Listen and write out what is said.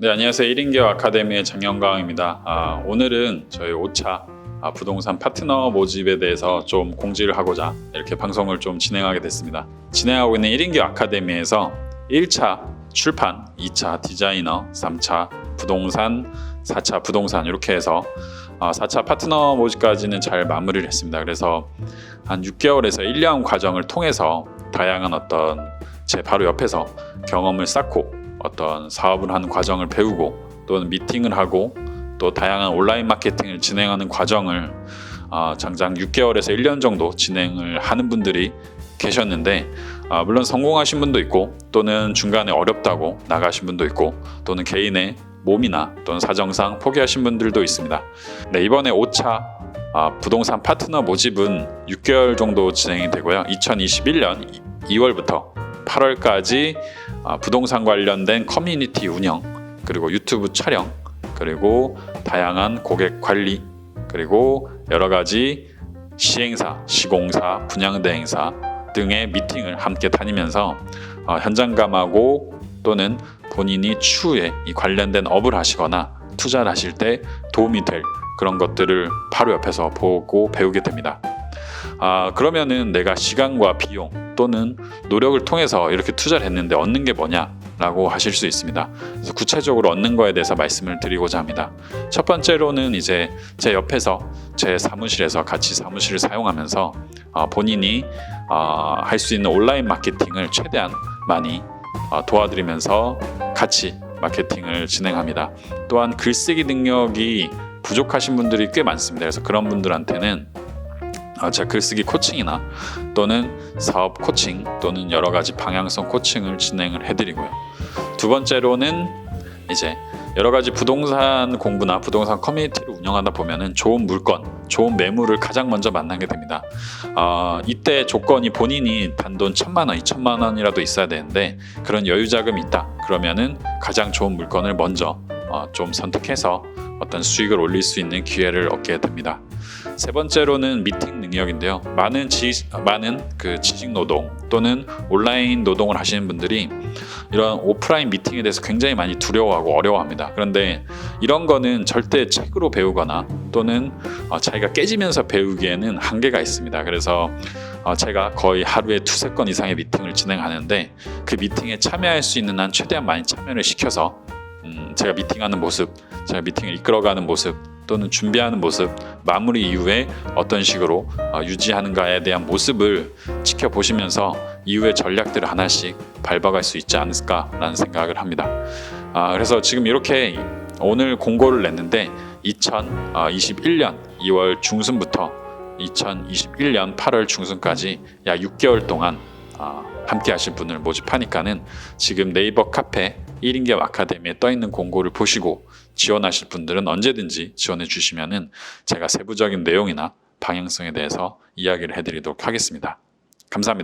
네, 안녕하세요. 1인기업 아카데미의 장영광입니다. 아, 오늘은 저희 5차 아, 부동산 파트너 모집에 대해서 좀 공지를 하고자 이렇게 방송을 좀 진행하게 됐습니다. 진행하고 있는 1인기업 아카데미에서 1차 출판, 2차 디자이너, 3차 부동산, 4차 부동산 이렇게 해서 아, 4차 파트너 모집까지는 잘 마무리를 했습니다. 그래서 한 6개월에서 1년 과정을 통해서 다양한 어떤 제 바로 옆에서 경험을 쌓고 어떤 사업을 하는 과정을 배우고 또는 미팅을 하고 또 다양한 온라인 마케팅을 진행하는 과정을 어, 장장 6개월에서 1년 정도 진행을 하는 분들이 계셨는데 아, 물론 성공하신 분도 있고 또는 중간에 어렵다고 나가신 분도 있고 또는 개인의 몸이나 또는 사정상 포기하신 분들도 있습니다. 네, 이번에 5차 아, 부동산 파트너 모집은 6개월 정도 진행이 되고요. 2021년 2월부터 8월까지 아, 부동산 관련된 커뮤니티 운영 그리고 유튜브 촬영 그리고 다양한 고객 관리 그리고 여러 가지 시행사, 시공사, 분양대 행사 등의 미팅을 함께 다니면서 어, 현장감하고 또는 본인이 추후에 이 관련된 업을 하시거나 투자를 하실 때 도움이 될 그런 것들을 바로 옆에서 보고 배우게 됩니다. 아, 그러면은 내가 시간과 비용 또는 노력을 통해서 이렇게 투자를 했는데 얻는 게 뭐냐 라고 하실 수 있습니다. 그래서 구체적으로 얻는 거에 대해서 말씀을 드리고자 합니다. 첫 번째로는 이제 제 옆에서 제 사무실에서 같이 사무실을 사용하면서 어, 본인이 어, 할수 있는 온라인 마케팅을 최대한 많이 어, 도와드리면서 같이 마케팅을 진행합니다. 또한 글쓰기 능력이 부족하신 분들이 꽤 많습니다. 그래서 그런 분들한테는 아, 제가 글쓰기 코칭이나 또는 사업 코칭 또는 여러 가지 방향성 코칭을 진행을 해드리고요. 두 번째로는 이제 여러 가지 부동산 공부나 부동산 커뮤니티를 운영하다 보면은 좋은 물건, 좋은 매물을 가장 먼저 만나게 됩니다. 아, 이때 조건이 본인이 단돈 천만 원, 이천만 원이라도 있어야 되는데 그런 여유 자금이 있다. 그러면은 가장 좋은 물건을 먼저 어, 좀 선택해서 어떤 수익을 올릴 수 있는 기회를 얻게 됩니다. 세 번째로는 미팅 능력인데요. 많은 지 많은 그 지식 노동 또는 온라인 노동을 하시는 분들이 이런 오프라인 미팅에 대해서 굉장히 많이 두려워하고 어려워합니다. 그런데 이런 거는 절대 책으로 배우거나 또는 어, 자기가 깨지면서 배우기에는 한계가 있습니다. 그래서 어, 제가 거의 하루에 두세 건 이상의 미팅을 진행하는데 그 미팅에 참여할 수 있는 한 최대한 많이 참여를 시켜서 음, 제가 미팅하는 모습, 제가 미팅을 이끌어가는 모습 또는 준비하는 모습, 마무리 이후에 어떤 식으로 어, 유지하는가에 대한 모습을 지켜보시면서 이후의 전략들을 하나씩 밟아갈 수 있지 않을까라는 생각을 합니다. 아, 그래서 지금 이렇게 오늘 공고를 냈는데 2021년 2월 중순부터 2021년 8월 중순까지 약 6개월 동안 아, 함께 하실 분을 모집하니까는 지금 네이버 카페 1인기업 아카데미에 떠 있는 공고를 보시고 지원하실 분들은 언제든지 지원해 주시면은 제가 세부적인 내용이나 방향성에 대해서 이야기를 해드리도록 하겠습니다. 감사합니다.